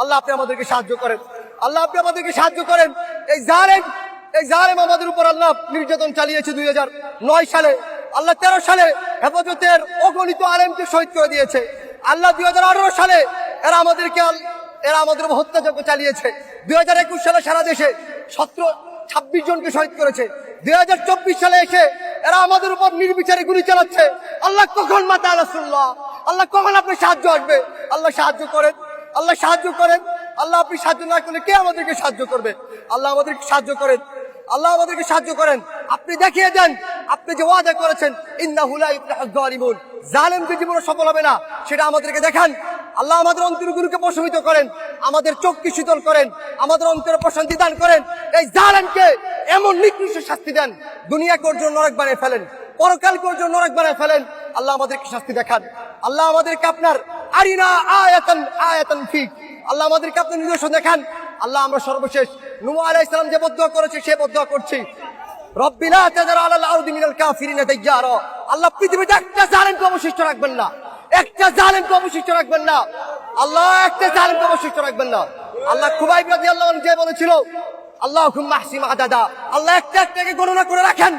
আল্লাহ আপনি আমাদেরকে সাহায্য করেন। আল্লাহ আপনি আমাদেরকে সাহায্য করেন। এই জালেম এই জালেম আমাদের উপর আল্লাহ নির্যাতন চালিয়েছে দুই নয় সালে। আল্লাহ তেরো সালে হেফাজতের অগণিত আলেমকে শহীদ করে দিয়েছে। আল্লাহ দুই হাজার আঠারো সালে এরা আমাদেরকে এরা আমাদের উপর হত্যাযজ্ঞ চালিয়েছে। দুই হাজার একুশ সালে সারা দেশে সতেরো, ছাব্বিশ জনকে শহীদ করেছে। দুই হাজার চব্বিশ সালে এসে এরা আমাদের উপর নির্বিচারে গুলি চালাচ্ছে। আল্লাহ কখন মাতা রাসুল্লাহ আল্লাহ কখন আপনি সাহায্য আসবে? আল্লাহ সাহায্য করেন। আল্লাহ সাহায্য করেন। আল্লাহ আপনি সাহায্য না করলে কে আমাদেরকে সাহায্য করবে? আল্লাহ আমাদেরকে সাহায্য করেন। আল্লাহ আমাদেরকে সাহায্য করেন। আপনি দেখিয়ে দেন, আপনি যে ওয়াদা করেছেন ইন্নাহুলা ইবরাহিমুল জালেমকে জীবনে সফল হবে না, সেটা আমাদেরকে দেখান। আল্লাহ আমাদের অন্তরগুলোকে প্রশমিত করেন, আমাদের চোখকে শীতল করেন, আমাদের অন্তরে প্রশান্তি দান করেন। এই জালেমকে এমন নিকৃষ্ট শাস্তি দেন দুনিয়া জন্য নরক বানিয়ে ফেলেন পরকাল জন্য নরক বানিয়ে ফেলেন। আল্লাহ আমাদেরকে শাস্তি দেখান। আল্লাহ আমাদেরকে আপনার আরিনা আয়াতান আয়াতান ফিক। আল্লাহ আমাদেরকে আপনার নিদর্শন দেখান। আল্লাহ আমরা সর্বশেষ। নুমা আলাইহিস সালাম যে বদুয়া করেছে, সে বদুয়া করছি। আল্লাহ পৃথিবীতে একটা রাখবেন না। একটা না। আল্লাহ একটা রাখবেন না। আল্লাহ বলেছিল আল্লাহ আদাদা। আল্লাহ গণনা করে রাখেন।